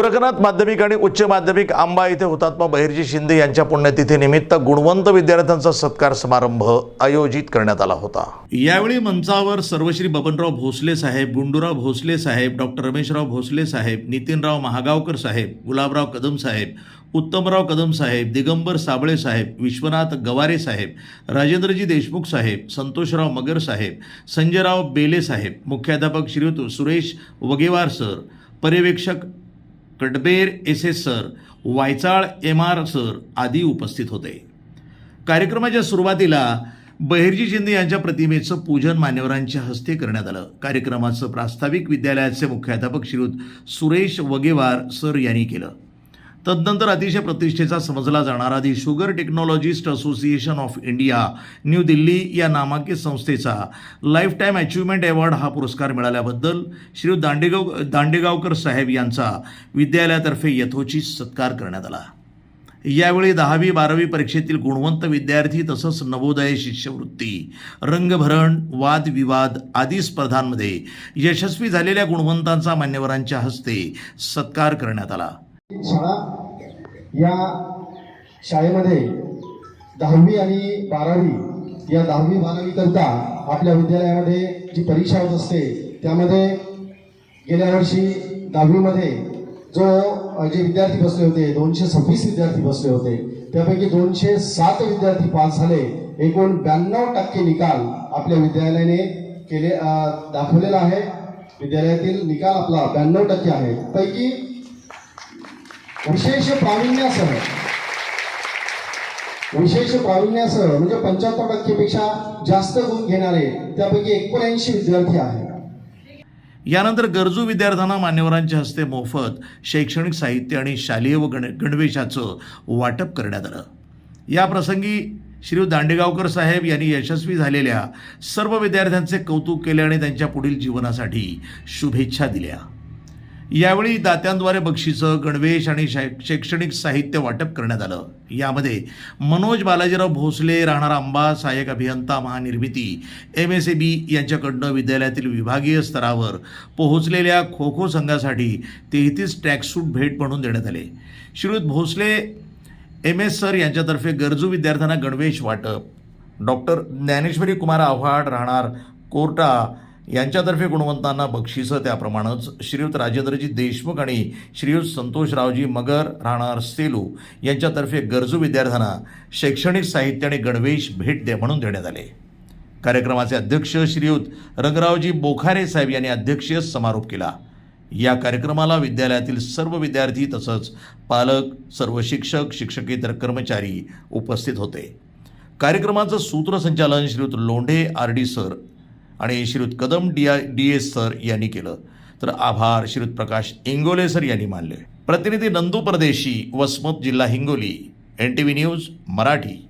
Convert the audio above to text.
गोरखनाथ माध्यमिक आणि उच्च माध्यमिक आंबा येथे हुतात्मा बहिर्जी शिंदे यांच्या पुण्यतिथीनिमित्त गुणवंत विद्यार्थ्यांचा सत्कार समारंभ आयोजित करण्यात आला होता. यावेळी मंचावर सर्वश्री बबनराव भोसले साहेब गुंडूराव भोसले साहेब डॉक्टर रमेशराव भोसले साहेब नितीनराव महागावकर साहेब गुलाबराव कदम साहेब उत्तमराव कदम साहेब दिगंबर साबळे साहेब विश्वनाथ गवारे साहेब राजेंद्रजी देशमुख साहेब संतोषराव मगर साहेब संजयराव बेले साहेब मुख्याध्यापक श्रीयुत सुरेश वगेवार सर पर्यवेक्षक Kadber S S sir Waychal M R sir आदी उपस्थित होते. कार्यक्रमाच्या सुरुवातीला बहिर्जी शिंदे यांच्या प्रतिमेचं पूजन मान्यवरांच्या हस्ते करण्यात आलं. कार्यक्रमाचं प्रास्ताविक विद्यालयाचे मुख्याध्यापक श्रीयुत सुरेश वगेवार सर यांनी केलं. तदनंतर अतिशय प्रतिष्ठेचा समजला जाणारा the sugar technologist association of India New Delhi या नामांकित संस्थेचा लाईफ टाईम अचिव्हमेंट अवॉर्ड हा पुरस्कार मिळाल्याबद्दल श्री दांडेगाव दांडेगावकर साहेब यांचा विद्यालयातर्फे यथोचित सत्कार करण्यात आला. यावेळी दहावी बारावी परीक्षेतील गुणवंत विद्यार्थी तसंच नवोदय शिष्यवृत्ती रंगभरण वादविवाद आदी स्पर्धांमध्ये यशस्वी झालेल्या गुणवंतांचा मान्यवरांच्या हस्ते सत्कार करण्यात आला. शाळा या शाळेमध्ये दहावी आणि बारावी या दहावी बारावी करता आपल्या विद्यालयामध्ये जी परीक्षा होत असते त्यामध्ये गेल्या वर्षी दहावीमध्ये जो जे विद्यार्थी बसले होते दोनशे सव्वीस विद्यार्थी बसले होते त्यापैकी दोनशे सात विद्यार्थी पास झाले एकूण ब्याण्णव टक्के निकाल आपल्या विद्यालयाने केले दाखवलेला आहे. विद्यालयातील निकाल आपला ब्याण्णव टक्के आहे. पैकी विशेष प्राविण्यासह विशेष प्राविण्यासह म्हणजे पंच्याहत्तर टक्केपेक्षा जास्त गुण घेणारे त्यापैकी एकोणऐंशी विद्यार्थी आहेत. यानंतर गरजू विद्यार्थ्यांना मान्यवरांच्या हस्ते मोफत शैक्षणिक साहित्य आणि शालेय व गण गणवेशाचं वाटप करण्यात आलं. या प्रसंगी श्री दांडेगावकर साहेब यांनी यशस्वी झालेल्या सर्व विद्यार्थ्यांचे कौतुक केले आणि त्यांच्या पुढील जीवनासाठी शुभेच्छा दिल्या. यावेळी दात्यांद्वारे बक्षिसं गणवेश आणि शै- शैक्षणिक साहित्य वाटप करण्यात आलं. यामध्ये मनोज बालाजीराव भोसले राहणार आंबा सहाय्यक अभियंता महानिर्मिती एम एस ए बी यांच्याकडनं विद्यालयातील विभागीय स्तरावर पोहोचलेल्या खो खो संघासाठी तेहतीस ट्रॅकसूट भेट म्हणून देण्यात आले. Shriyut Bhosale M S sir यांच्यातर्फे गरजू विद्यार्थ्यांना गणवेश वाटप. डॉक्टर ज्ञानेश्वरी कुमार आव्हाड राहणार कोर्टा यांच्यातर्फे गुणवंतांना बक्षिसं त्याप्रमाणेच श्रीयुत राजेंद्रजी देशमुख आणि श्रीयुत संतोषरावजी मगर राहणार सेलू यांच्यातर्फे गरजू विद्यार्थ्यांना शैक्षणिक साहित्य आणि गणवेश भेट दे म्हणून देण्यात आले. कार्यक्रमाचे अध्यक्ष श्रीयुत रंगरावजी बोखारे साहेब यांनी अध्यक्षीय समारोप केला. या कार्यक्रमाला विद्यालयातील सर्व विद्यार्थी तसंच पालक सर्व शिक्षक शिक्षकेतर कर्मचारी उपस्थित होते. कार्यक्रमाचं सूत्रसंचालन Shriyut Londhe R D sir आणि Shriyut Kadam D I D S sir यांनी केलं. तर आभार श्रीयुत प्रकाश इंगोले सर यांनी मानले. प्रतिनिधी नंदू परदेशी वसमत जिल्हा Hingoli N T V news Marathi.